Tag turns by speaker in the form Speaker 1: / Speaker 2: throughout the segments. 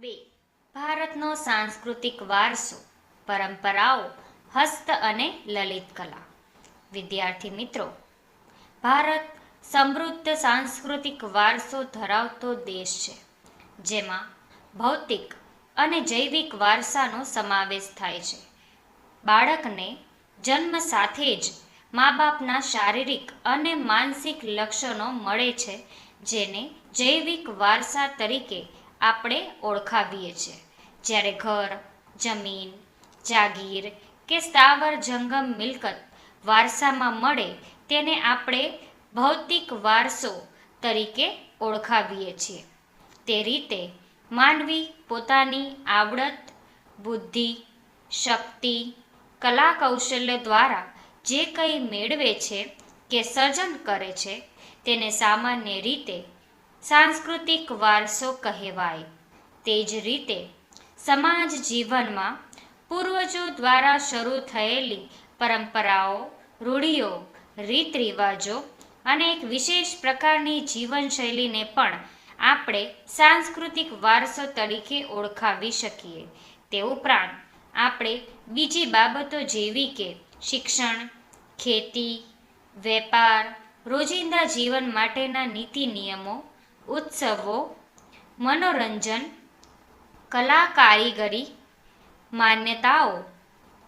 Speaker 1: બે. ભારતનો સાંસ્કૃતિક વારસો, પરંપરાઓ, હસ્ત અને લલિત કલા. વિદ્યાર્થી મિત્રો, ભારત સમૃદ્ધ સાંસ્કૃતિક વારસો ધરાવતો દેશ છે, જેમાં ભૌતિક અને જૈવિક વારસાનો સમાવેશ થાય છે. બાળકને જન્મ સાથે જ મા બાપના શારીરિક અને માનસિક લક્ષણો મળે છે, જેને જૈવિક વારસા તરીકે આપણે ઓળખાવીએ છીએ જ્યારે ઘર, જમીન, જાગીર કે સ્થાવર જંગમ મિલકત વારસામાં મળે તેને આપણે ભૌતિક વારસો તરીકે ઓળખાવીએ છીએ. તે રીતે માનવી પોતાની આવડત, બુદ્ધિ, શક્તિ કલા કૌશલ્ય દ્વારા જે કંઈ મેળવે છે કે સર્જન કરે છે તેને સામાન્ય રીતે સાંસ્કૃતિક વારસો કહેવાય. તે જ રીતે સમાજ જીવનમાં પૂર્વજો દ્વારા શરૂ થયેલી પરંપરાઓ, રૂઢિઓ રીત રિવાજો અને એક વિશેષ પ્રકારની જીવનશૈલીને પણ આપણે સાંસ્કૃતિક વારસો તરીકે ઓળખાવી શકીએ. તે ઉપરાંત આપણે બીજી બાબતો જેવી કે શિક્ષણ, ખેતી, વેપાર, રોજિંદા જીવન માટેના નીતિ નિયમો ઉત્સવો, મનોરંજન, કલા કારીગરી, માન્યતાઓ,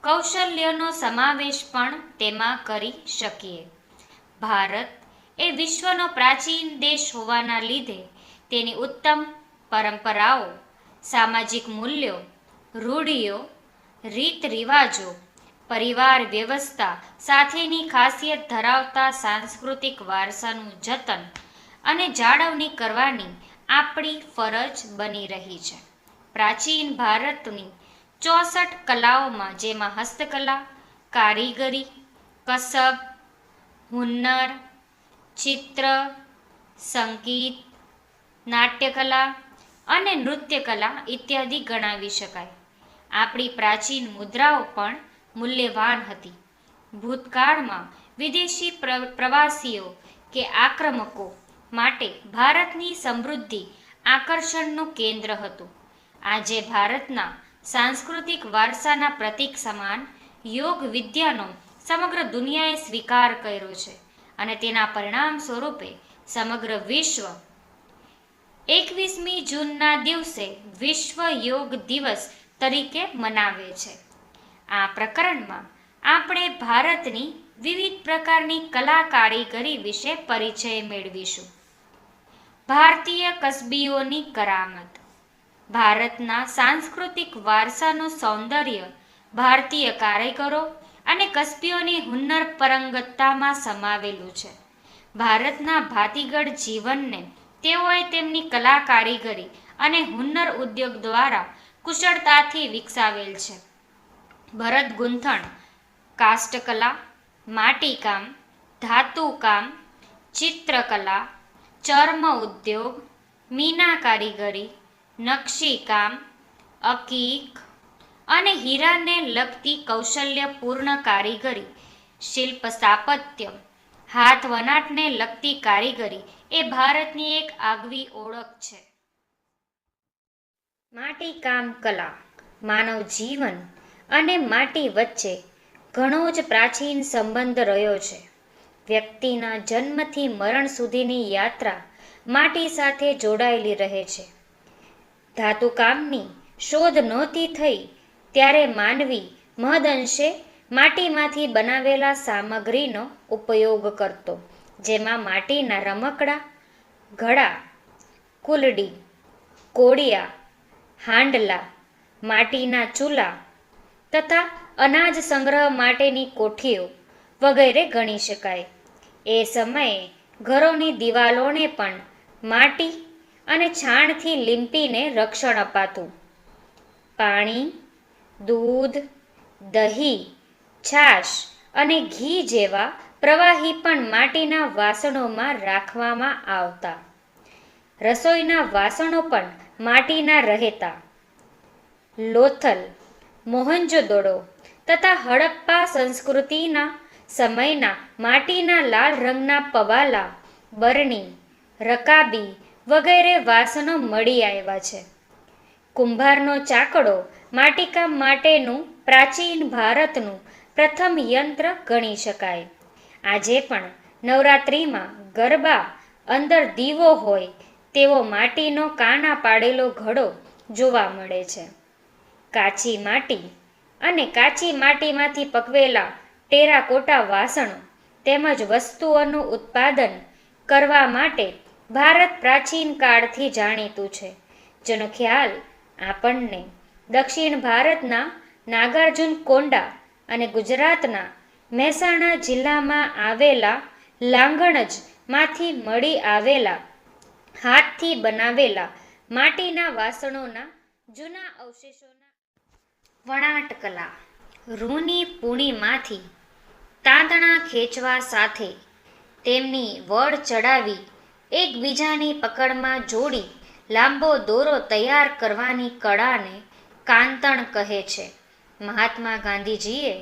Speaker 1: કૌશલ્યનો સમાવેશ પણ તેમાં કરી શકીએ. ભારત એ વિશ્વનો પ્રાચીન દેશ હોવાના લીધે તેની ઉત્તમ પરંપરાઓ, સામાજિક મૂલ્યો, રૂઢિઓ રીત રિવાજો પરિવાર વ્યવસ્થા સાથેની ખાસિયત ધરાવતા સાંસ્કૃતિક વારસાનું જતન અને જાળવણી કરવાની આપણી ફરજ બની રહી છે. પ્રાચીન ભારતની ચોસઠ કલાઓમાં જેમાં હસ્તકલા, કારીગરી, કસબ, હુન્નર, ચિત્ર, સંગીત, નાટ્યકલા અને નૃત્યકલા ઇત્યાદિ ગણાવી શકાય. આપણી પ્રાચીન મુદ્રાઓ પણ મૂલ્યવાન હતી. ભૂતકાળમાં વિદેશી પ્રવાસીઓ કે આક્રમકો માટે ભારતની સમૃદ્ધિ આકર્ષણનું કેન્દ્ર હતું. આજે ભારતના સાંસ્કૃતિક વારસાના પ્રતીક સમાન યોગ વિદ્યાનો સમગ્ર દુનિયાએ સ્વીકાર કર્યો છે અને તેના પરિણામ સ્વરૂપે સમગ્ર વિશ્વ એકવીસમી જૂનના દિવસે વિશ્વ યોગ દિવસ તરીકે મનાવે છે. આ પ્રકરણમાં આપણે ભારતની વિવિધ પ્રકારની કલા કારીગરી વિશે પરિચય મેળવીશું. ભારતીય કસબીઓની કરામત. ભારતના સાંસ્કૃતિક વારસાનું સૌંદર્ય ભારતીય કારીગરો અને કસબીઓની હુન્નર પરંગતતામાં સમાવેલું છે. ભારતના ભાતીગળ જીવનને તેઓએ તેમની કલા કારીગરી અને હુન્નર ઉદ્યોગ દ્વારા કુશળતાથી વિકસાવેલ છે. ભરત ગૂંથણ, કાષ્ટકલા, માટીકામ, ધાતુકામ, ચિત્રકલા ચર્મ ઉદ્યોગ, મીના કારીગરી નકશીકામ અકીક અને હીરાને લગતી કૌશલ્યપૂર્ણ કારીગરી, શિલ્પ સ્થાપત્ય, હાથ વનાટને લગતી કારીગરી એ ભારતની એક આગવી ઓળખ છે. માટીકામ કલા, માનવ જીવન અને માટી વચ્ચે ઘણો જ પ્રાચીન સંબંધ રહ્યો છે. વ્યક્તિના જન્મથી મરણ સુધીની યાત્રા માટી સાથે જોડાયેલી રહે છે. ધાતુકામની શોધ નહોતી થઈ ત્યારે માનવી મહદઅંશે માટીમાંથી બનાવેલા સામગ્રીનો ઉપયોગ કરતો, જેમાં માટીના રમકડા, ઘડા, કુલડી, કોડિયા, હાંડલા, માટીના ચૂલા તથા અનાજ સંગ્રહ માટેની કોઠીઓ વગેરે ગણી શકાય. એ સમયે ઘરોની દિવાલોને પણ માટી અને છાણથી લીંપીને રક્ષણ અપાતું. પાણી, દૂધ, દહીં, છાશ અને ઘી જેવા પ્રવાહી પણ માટીના વાસણોમાં રાખવામાં આવતા. રસોઈના વાસણો પણ માટીના રહેતા. લોથલ, મોહનજોદડો તથા હડપ્પા સંસ્કૃતિના સમયના માટીના લાલ રંગના પવાલા, બરણી, રકાબી વગેરે વાસણો મળી આવ્યા છે. કુંભારનો ચાકડો માટીકામ માટેનું પ્રાચીન ભારતનું પ્રથમ યંત્ર ગણી શકાય. આજે પણ નવરાત્રિમાં ગરબા અંદર દીવો હોય તેવો માટીનો કાના પાડેલો ઘડો જોવા મળે છે. કાચી માટી અને કાચી માટીમાંથી પકવેલા ટેરાકોટા વાસણો તેમજ વસ્તુઓનું ઉત્પાદન કરવા માટે ભારત પ્રાચીન કાળથી જાણીતું છે. જેનો ખ્યાલ આપણને દક્ષિણ ભારતના નાગાર્જુન કોંડા અને ગુજરાતના મહેસાણા જિલ્લામાં આવેલા લાંગણજમાંથી મળી આવેલા હાથથી બનાવેલા માટીના વાસણોના જૂના અવશેષોના વણાટ કલા રૂની પૂણીમાંથી તાંતણા ખેંચવા સાથે તેમની વડ ચડાવી એકબીજાની પકડમાં જોડી લાંબો દોરો તૈયાર કરવાની કળાને કાંતણ કહે છે. મહાત્મા ગાંધીજીએ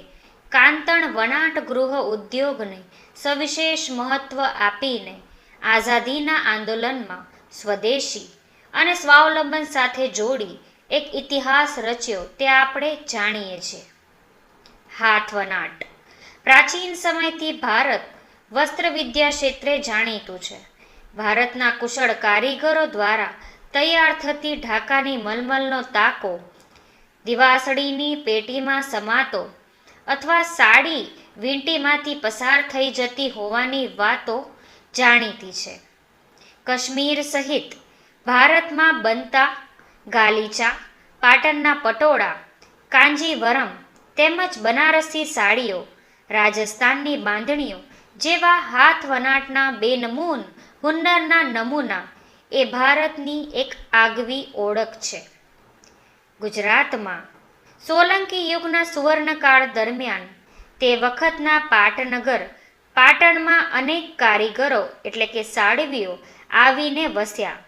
Speaker 1: કાંતણ વણાટ ગૃહ ઉદ્યોગને સવિશેષ મહત્વ આપીને આઝાદીના આંદોલનમાં સ્વદેશી અને સ્વાવલંબન સાથે જોડી એક ઇતિહાસ રચ્યો તે આપણે જાણીએ છીએ. હાથ વનાટ પ્રાચીન સમયથી ભારત વસ્ત્ર વિદ્યા ક્ષેત્રે જાણીતું છે. ભારતના કુશળ કારીગરો દ્વારા તૈયાર થતી ઢાકાની મલમલનો તાકો, દિવાસળીની પેટીમાં સમાતો અથવા સાડી વીંટીમાંથી પસાર થઈ જતી હોવાની વાતો જાણીતી છે. કાશ્મીર સહિત ભારતમાં બનતા ગાલીચા, પાટણના પટોળા, કાંજીવરમ તેમજ બનારસી સાડીઓ, રાજસ્થાનની બાંધણીઓ જેવા હાથ વનાટના બેનમૂન હુન્નરના નમૂના એ ભારતની એક આગવી ઓળખ છે. ગુજરાતમાં સોલંકી યુગના સુવર્ણકાળ દરમિયાન તે વખતના પાટનગર, પાટણમાં અનેક કારીગરો એટલે કે સાડવીઓ આવીને વસ્યા.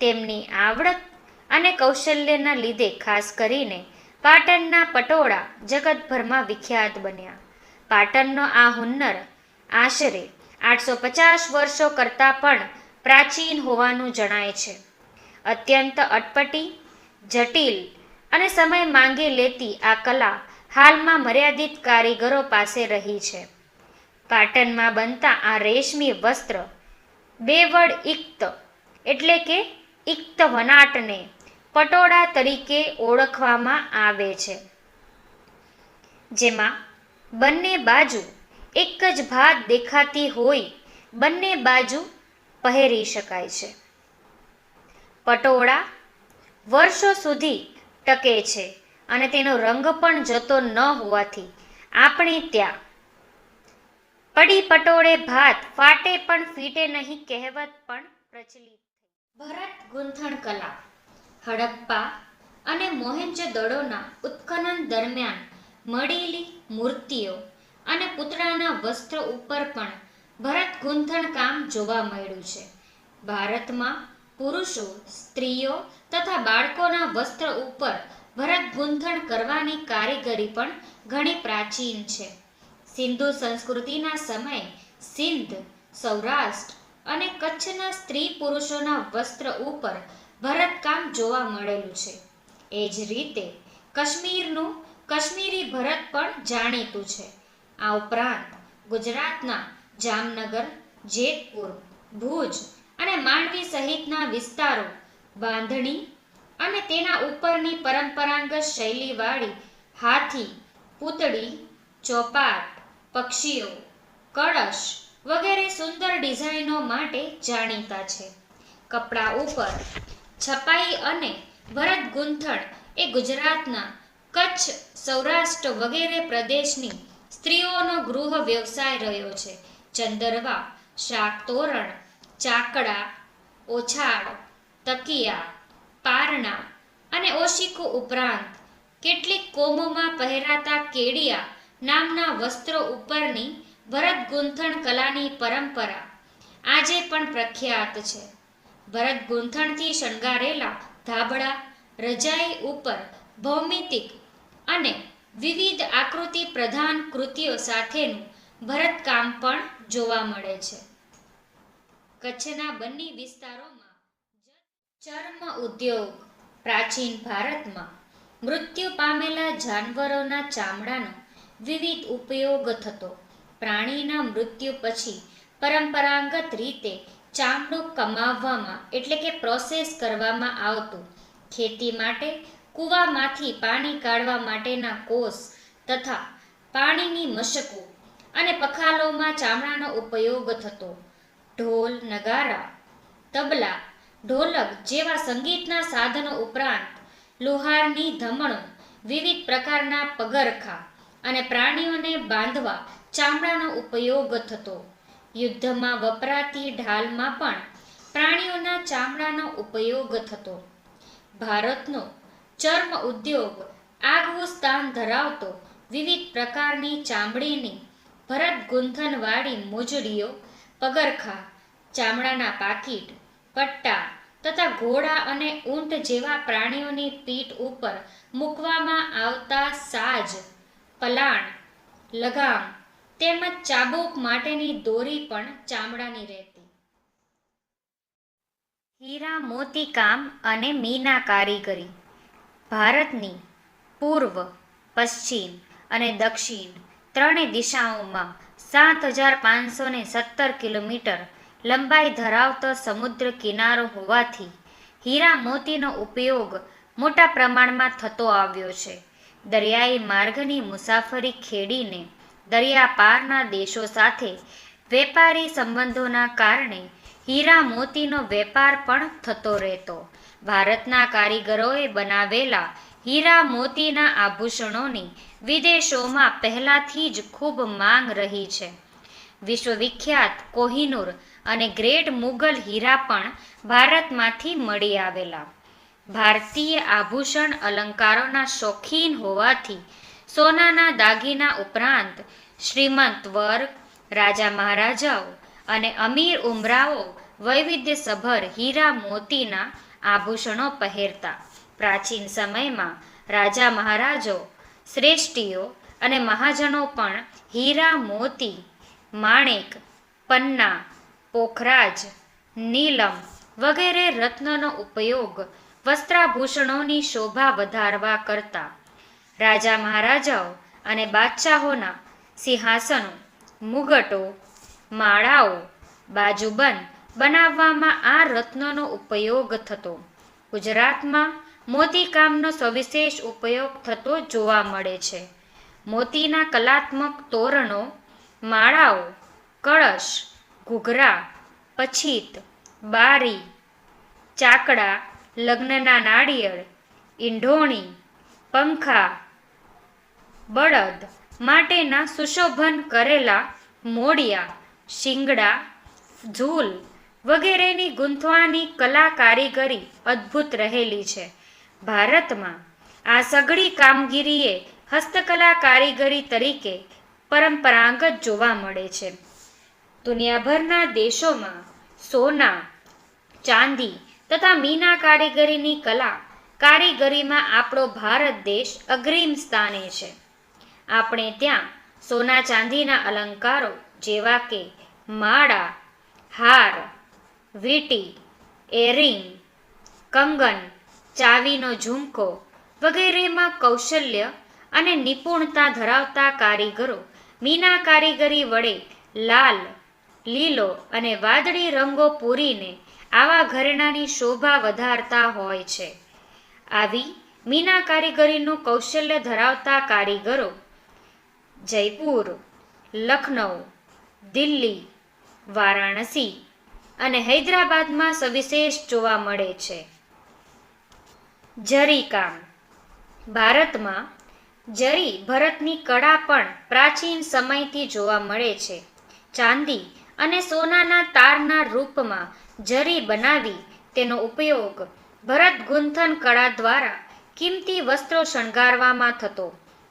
Speaker 1: તેમની આવડત અને કૌશલ્યના લીધે ખાસ કરીને પાટણના પટોળા જગતભરમાં વિખ્યાત બન્યા. પાટણનો આ હુન્નર આશરે આઠસો પચાસ વર્ષો કરતાં પણ પ્રાચીન હોવાનું જણાય છે. અત્યંત અટપટી, જટિલ અને સમય માંગી લેતી આ કલા હાલમાં મર્યાદિત કારીગરો પાસે રહી છે. પાટણમાં બનતા આ રેશમી વસ્ત્ર બેવડ ઇક્ત, એટલે કે ઇક્ત વનાટને પટોળા તરીકે ઓળખવામાં આવે છે. જેમાં બંને બાજુ એક જ ભાત દેખાતી હોય, બંને બાજુ પહેરી શકાય છે. પટોળા વર્ષો સુધી ટકે છે અને તેનો રંગ પણ જતો ન હોવાથી આપણે ત્યાં પડી પટોળે ભાત ફાટે પણ ફીટે નહીં કહેવત પણ પ્રચલિત ભરત ગૂંથણ કલા હડપ્પા અને મોહેંજો-દડોના ઉત્ખનન દરમિયાન મળેલી મૂર્તિઓ અને પૂતળાના વસ્ત્ર ઉપર પણ ભરત ગૂંથણ કામ જોવા મળ્યું છે. ભારતમાં પુરુષો, સ્ત્રીઓ તથા બાળકોના વસ્ત્ર ઉપર ભરત ગૂંથણ કરવાની કારીગરી પણ ઘણી પ્રાચીન છે. સિંધુ સંસ્કૃતિના સમયે સિંધ, સૌરાષ્ટ્ર અને કચ્છના સ્ત્રી પુરુષોના વસ્ત્ર ઉપર ભરતકામ જોવા મળેલું છે. એ જ રીતે કાશ્મીરનું કાશ્મીરી ભરત પણ જાણીતું છે. આ ઉપરાંત ગુજરાતના જામનગર, જેતપુર, ભુજ અને માંડવી સહિતના વિસ્તારો, બાંધણી અને તેના ઉપરની પરંપરાગત શૈલીવાળી હાથી, પૂતળી, ચોપાટ, પક્ષીઓ, કળશ વગેરે સુંદર ડિઝાઇનો માટે જાણીતા છે. કપડા ઉપર છપાઈ અને ભરત ગૂંથણ એ ગુજરાતના કચ્છ, સૌરાષ્ટ્ર વગેરે પ્રદેશની સ્ત્રીઓનો ગૃહ વ્યવસાય રહ્યો છે. ચંદરવા, શાક તોરણ, ચાકડા, ઓછાળ, તકિયા, પારણા અને ઓશિકો ઉપરાંત કેટલીક કોમોમાં પહેરાતા કેડિયા નામના વસ્ત્રો ઉપરની ભરત ગૂંથણ કલાની પરંપરા આજે પણ પ્રખ્યાત છે. ભરત ગૂંથણથી શણગારેલા ધાબળા, રજાઈ ઉપર ભૌમિતિક અને વિવિધ આકૃતિ પ્રધાન કૃતિઓ સાથેનું ભરતકામ પણ જોવા મળે છે. કચ્છના બંને વિસ્તારોમાં ચર્મ ઉદ્યોગ, પ્રાચીન ભારતમાં મૃત્યુ પામેલા જાનવરોના ચામડાનો વિવિધ ઉપયોગ થતો. પ્રાણીના મૃત્યુ પછી પરંપરાગત રીતે ચામડું કમાવવામાં એટલે કે પ્રોસેસ કરવામાં આવતું. ખેતી માટે કૂવામાંથી પાણી કાઢવા માટેના કોષ તથા પાણીની મશકો અને પખાલોમાં ચામડાનો ઉપયોગ થતો. ઢોલ, નગારા, તબલા, ઢોલક જેવા સંગીતના સાધનો ઉપરાંત લુહારની ધમણો, વિવિધ પ્રકારના પગરખા અને પ્રાણીઓને બાંધવા ચામડાનો ઉપયોગ થતો. યુદ્ધમાં વપરાતી ઢાલમાં પણ પ્રાણીઓના ચામડાનો ઉપયોગ થતો. ભારતનો ચર્મ ઉદ્યોગ આગવું સ્થાન ધરાવતો વિવિધ પ્રકારની ચામડીની ભરત ગુંથનવાળી મોજડીઓ, પગરખા, ચામડાના પાકીટ, પટ્ટા તથા ઘોડા અને ઊંટ જેવા પ્રાણીઓની પીઠ ઉપર મૂકવામાં આવતા સાજ, પલાણ, લગામ તેમજ ચાબુક માટેની દોરી પણ ચામડાની રહેતી. હીરા મોતીકામ અને મીના કારીગરી. ભારતની પૂર્વ, પશ્ચિમ અને દક્ષિણ ત્રણેય દિશાઓમાં સાત હજાર પાંચસો ને સત્તર કિલોમીટર લંબાઈ ધરાવતો સમુદ્ર કિનારો હોવાથી હીરા મોતીનો ઉપયોગ મોટા પ્રમાણમાં થતો આવ્યો છે. દરિયાઈ માર્ગની મુસાફરી ખેડીને દરિયા પારના દેશો સાથે વેપારી સંબંધોના કારણે હીરા મોતીનો વેપાર પણ થતો રહેતો. ભારતના કારીગરોએ બનાવેલા હીરા મોતીના આભૂષણોની વિદેશોમાં પહેલાથી જ ખૂબ માંગ રહી છે. વિશ્વવિખ્યાત કોહિનૂર અને ગ્રેટ મુગલ હીરા પણ ભારતમાંથી મળી આવેલા. ભારતીય આભૂષણ અલંકારોના શોખીન હોવાથી સોનાના દાગીના ઉપરાંત શ્રીમંત વર્ગ રાજા મહારાજાઓ અને અમીર ઉમરાઓ વૈવિધ્યસભર હીરા મોતીના આભૂષણો પહેરતા. પ્રાચીન સમયમાં રાજા મહારાજો, શ્રેષ્ઠીઓ અને મહાજનો પણ હીરા મોતી, માણેક, પન્ના, પોખરાજ, નીલમ વગેરે રત્નનો ઉપયોગ વસ્ત્રાભૂષણોની શોભા વધારવા કરતા. રાજા મહારાજાઓ અને બાદશાહોના સિંહાસનો, મુગટો, માળાઓ, બાજુબંધ બનાવવામાં આ રત્નોનો ઉપયોગ થતો. ગુજરાતમાં મોતીકામનો સવિશેષ ઉપયોગ થતો જોવા મળે છે. મોતીના કલાત્મક તોરણો, માળાઓ, કળશ, ઘૂઘરા, પછીત, બારી, ચાકડા, લગ્નના નાળિયેર, ઈંઢોણી, પંખા બળદ માટેના સુશોભન કરેલા મોડિયા, શિંગડા, ઝૂલ વગેરેની ગૂંથવાની કલા કારીગરી અદ્ભુત રહેલી છે. ભારતમાં આ સઘળી કામગીરીએ હસ્તકલા કારીગરી તરીકે પરંપરાગત જોવા મળે છે. દુનિયાભરના દેશોમાં સોના, ચાંદી તથા મીના કારીગરીની કલા કારીગરીમાં આપણો ભારત દેશ અગ્રીમ સ્થાને છે. આપણે ત્યાં સોના ચાંદીના અલંકારો જેવા કે માળા, હાર, વીટી, એરિંગ, કંગન, ચાવીનો ઝુમકો વગેરેમાં કૌશલ્ય અને નિપુણતા ધરાવતા કારીગરો મીના કારીગરી વડે લાલ, લીલો અને વાદળી રંગો પૂરીને આવા ઘરેણાની શોભા વધારતા હોય છે. આવી મીના કારીગરીનું કૌશલ્ય ધરાવતા કારીગરો જયપુર, લખનઉ, દિલ્હી, વારાણસી અને હૈદરાબાદમાં સવિશેષ જોવા મળે છે. જરીકામ ભારતમાં જરી ભરતની કળા પણ પ્રાચીન સમયથી જોવા મળે છે. ચાંદી અને સોનાના તારના રૂપમાં જરી બનાવી તેનો ઉપયોગ ભરત ગુંથન કળા દ્વારા કિંમતી વસ્ત્રો શણગારવામાં થતો.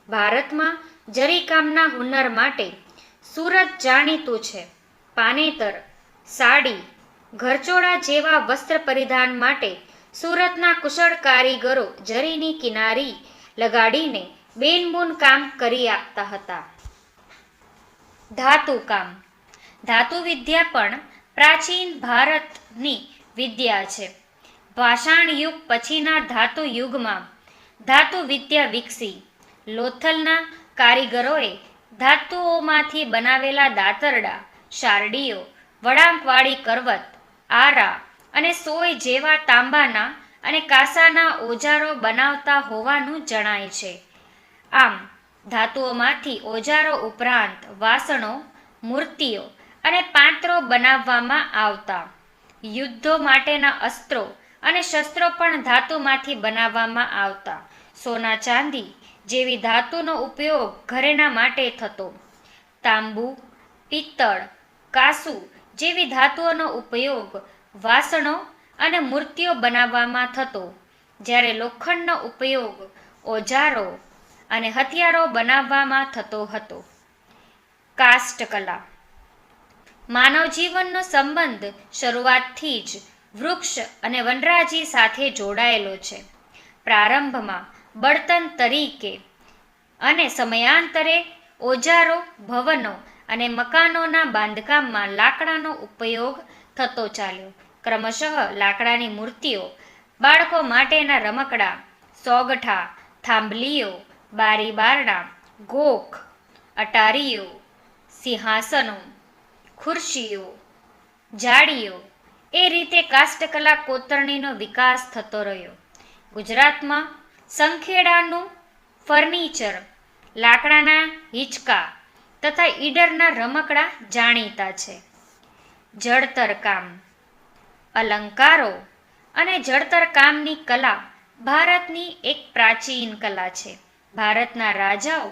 Speaker 1: ભારતમાં જરીકામના હુનર માટે સુરત જાણીતું છે. પાનેતર, સાડી, ઘરચોળા જેવા વસ્ત્ર પરિધાન માટે સુરતના કુશળ કારીગરો જરીની કિનારી લગાડીને બેનબૂન કામ કરી આપતા હતા. ધાતુ કામ. ધાતુ વિદ્યા પણ પ્રાચીન ભારતની વિદ્યા છે. ભાષાણ યુગ પછીના ધાતુ યુગમાં ધાતુ વિદ્યા વિકસી. લોથલના કારીગરોએ ધાતુઓમાંથી બનાવેલા દાતરડા, શારડીઓ, વળાંકવાળી કરવત, આરા અને સોય જેવા તાંબાના અને કાંસાના ઓજારો બનાવતા હોવાનું જણાય છે. આમ, ધાતુઓમાંથી ઓજારો ઉપરાંત વાસણો, મૂર્તિઓ અને પાત્રો બનાવવામાં આવતા. યુદ્ધો માટેના અસ્ત્રો અને શસ્ત્રો પણ ધાતુમાંથી બનાવવામાં આવતા. સોના ચાંદી જેવી ધાતુનો ઉપયોગ ઘરેણા માટે થતો. તાંબુ, પિત્તળ, કાસુ જેવી ધાતુઓનો ઉપયોગ વાસણો અને મૂર્તિઓ બનાવવામાં થતો. જ્યારે લોખંડનો ઉપયોગ ઓજારો અને હથિયારો બનાવવામાં થતો હતો. કાષ્ટકલા માનવ જીવનનો સંબંધ શરૂઆતથી જ વૃક્ષ અને વનરાજી સાથે જોડાયેલો છે. પ્રારંભમાં બળતણ તરીકે અને સમયાંતરે ઓજારો, ભવનો અને મકાનોના બાંધકામમાં લાકડાનો ઉપયોગ થતો ચાલ્યો. ક્રમશઃ લાકડાની મૂર્તિઓ, બાળકો માટેના રમકડા, સોગઠા, થાંભલીઓ બારી બારણા ગોખ, અટારીઓ, સિંહાસનો, ખુરશીઓ, જાળીઓ, એ રીતે કાષ્ટકલા કોતરણીનો વિકાસ થતો રહ્યો. ગુજરાતમાં સંખેડાનું ફર્નિચર, લાકડાના હિંચકા તથા ઈડરના રમકડા જાણીતા છે. જળતર કામ, અલંકારો અને જળતર કામની કલા ભારતની એક પ્રાચીન કલા છે. ભારતના રાજાઓ,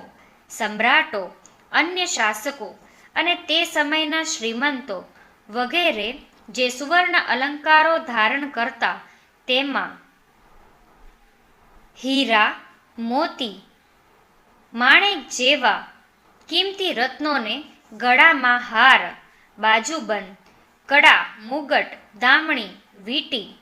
Speaker 1: સમ્રાટો, અન્ય શાસકો અને તે સમયના શ્રીમંતો વગેરે જે સુવર્ણ અલંકારો ધારણ કરતા, તેમાં હીરા, મોતી, માણેક જેવા કિંમતી રત્નોને ગળામાં હાર બાજુબંધ કડા, મુગટ દામણી વીંટી,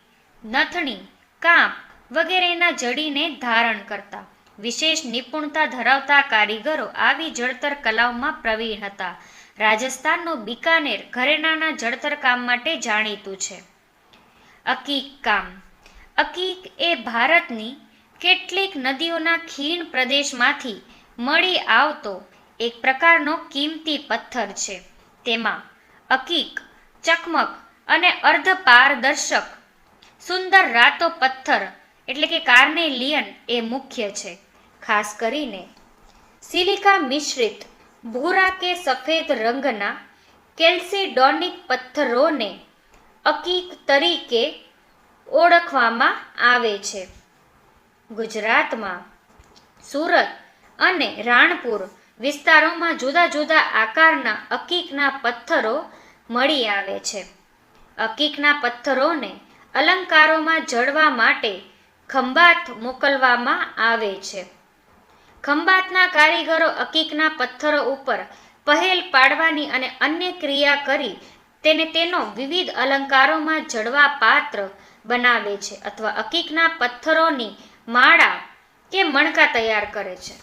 Speaker 1: નથણી, કાંપ વગેરેના જડીને ધારણ કરતા. વિશેષ નિપુણતા ધરાવતા કારીગરો આવી જળતર કલાઓમાં પ્રવીણ હતા. રાજસ્થાનનું બિકાનેર ઘરેણાના જળતર કામ માટે જાણીતું છે. અકીક કામ. અકીક એ ભારતની કેટલીક નદીઓના ખીણ પ્રદેશમાંથી મળી આવતો એક પ્રકારનો કિંમતી પથ્થર છે. તેમાં અકીક, ચકમક અને અર્ધ પારદર્શક સુંદર રાતો પથ્થર, એટલે કે કાર્નેલિયન, એ મુખ્ય છે. ખાસ કરીને સિલિકા મિશ્રિત ભૂરા કે સફેદ રંગના કેલ્સીડોનિક પથ્થરોને અકીક તરીકે ઓળખવામાં આવે છે. ગુજરાતમાં સુરત અને રાણપુર વિસ્તારોમાં જુદા જુદા આકારના અકીકના પથ્થરો મળી આવે છે. અકીકના પથ્થરોને અલંકારોમાં જડવા માટે ખંભાત મોકલવામાં આવે છે. ખંભાતના કારીગરો અકીકના પથ્થરો ઉપર પહેલ પાડવાની અને અન્ય ક્રિયા કરી તેને તેનો વિવિધ અલંકારોમાં જડવા પાત્ર બનાવે છે અથવા અકીકના પથ્થરોની માળા કે મણકા તૈયાર કરે છે.